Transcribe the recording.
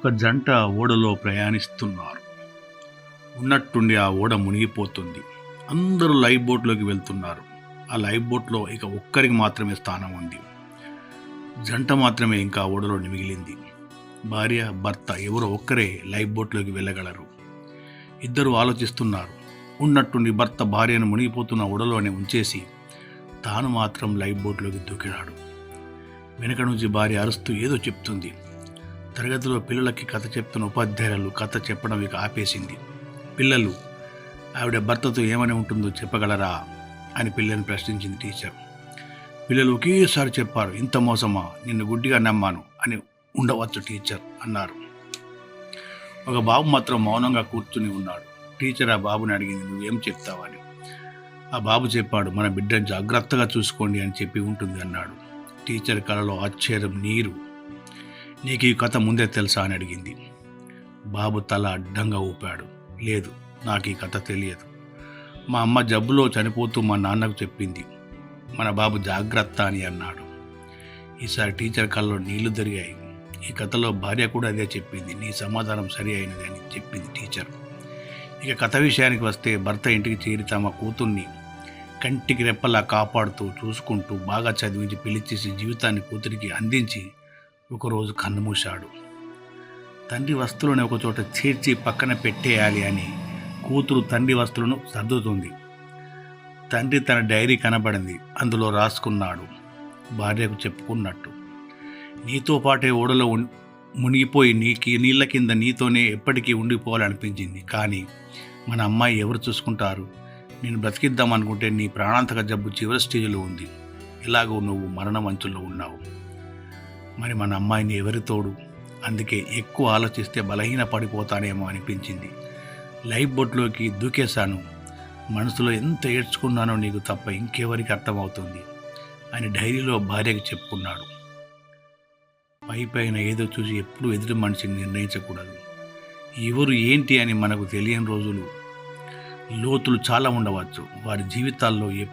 ఒక జంట ఓడలో ప్రయాణిస్తున్నారు. ఉన్నట్టుండి ఆ ఓడ మునిగిపోతుంది. అందరూ లైఫ్ బోట్లోకి వెళ్తున్నారు. ఆ లైఫ్ బోట్లో ఇక ఒక్కరికి మాత్రమే స్థానం ఉంది. జంట మాత్రమే ఇంకా ఆ ఓడలో మిగిలింది భార్య భర్త ఎవరో ఒక్కరే లైఫ్ బోట్లోకి వెళ్ళగలరు. ఇద్దరు ఆలోచిస్తున్నారు. ఉన్నట్టుండి భర్త భార్యను మునిగిపోతున్న ఓడలోనే ఉంచేసి తాను మాత్రం లైఫ్ బోట్లోకి దూకినాడు. వెనక నుంచి భార్య అరుస్తూ ఏదో చెప్తుంది. తరగతిలో పిల్లలకి కథ చెప్తున్న ఉపాధ్యాయులు కథ చెప్పడం ఇక ఆపేసింది. పిల్లలు ఆవిడ భర్తతో ఏమని ఉంటుందో చెప్పగలరా? అని పిల్లల్ని ప్రశ్నించింది టీచర్. పిల్లలు ఒకేసారి చెప్పారు ఇంత మోసమా? నిన్ను గుడ్డిగా నమ్మాను అని ఉండవచ్చు టీచర్ అన్నారు. ఒక బాబు మాత్రం మౌనంగా కూర్చుని ఉన్నాడు. టీచర్ ఆ బాబుని అడిగింది నువ్వేం చెప్తావని ఆ బాబు చెప్పాడు మన బిడ్డను జాగ్రత్తగా చూసుకోండి అని చెప్పి ఉంటుంది అన్నాడు. టీచర్ కళలో ఆశ్చర్యం నీరు నీకు ఈ కథ ముందే తెలుసా అని అడిగింది. బాబు తల అడ్డంగా ఊపాడు. లేదు నాకు ఈ కథ తెలియదు. మా అమ్మ జబ్బులో చనిపోతూ మా నాన్నకు చెప్పింది. మన బాబు జాగ్రత్త అని అన్నాడు. ఈసారి టీచర్ కళ్ళలో నీళ్ళు దొరికాయి ఈ కథలో భార్య కూడా అదే చెప్పింది. నీ సమాధానం సరి అయినది అని చెప్పింది టీచర్. ఇక కథ విషయానికి వస్తే భర్త ఇంటికి చేరి తమ కూతుర్ని కంటికి రెప్పలా కాపాడుతూ చూసుకుంటూ బాగా చదివించి పిలిచేసి జీవితాన్ని కూతురికి అందించి ఒకరోజు కన్నుమూశాడు. తండ్రి వస్తువులను ఒకచోట చేర్చి పక్కన పెట్టేయాలి అని కూతురు తండ్రి వస్తువులను సర్దుతుంది. తండ్రి తన డైరీ కనబడింది. అందులో రాసుకున్నాడు. భార్యకు చెప్పుకున్నట్టు నీతో పాటే ఓడలో మునిగిపోయి నీకి నీళ్ళ కింద నీతోనే ఎప్పటికీ ఉండిపోవాలనిపించింది. కానీ మన అమ్మాయి ఎవరు చూసుకుంటారు? నేను బ్రతికిద్దాం అనుకుంటే నీ ప్రాణాంతక జబ్బు చివరి స్టేజ్లో ఉంది. ఇలాగూ నువ్వు మరణ మంచుల్లో ఉన్నావు. మరి మన అమ్మాయిని ఎవరి తోడు? అందుకే ఎక్కువ ఆలోచిస్తే బలహీన పడిపోతానేమో అనిపించింది. లైఫ్ బోట్లోకి దూకేశాను. మనసులో ఎంత ఏడ్చుకున్నానో నీకు తప్ప ఇంకెవరికి అర్థమవుతుంది? అని డైరీలో భార్యకి చెప్పుకున్నాడు. పై పైన ఏదో చూసి ఎప్పుడు ఎదుటి మనిషిని నిర్ణయించకూడదు. ఎవరు ఏంటి అని మనకు తెలియని రోజులు. లోతులు చాలా ఉండవచ్చు. వారి జీవితాల్లో ఎప్పుడు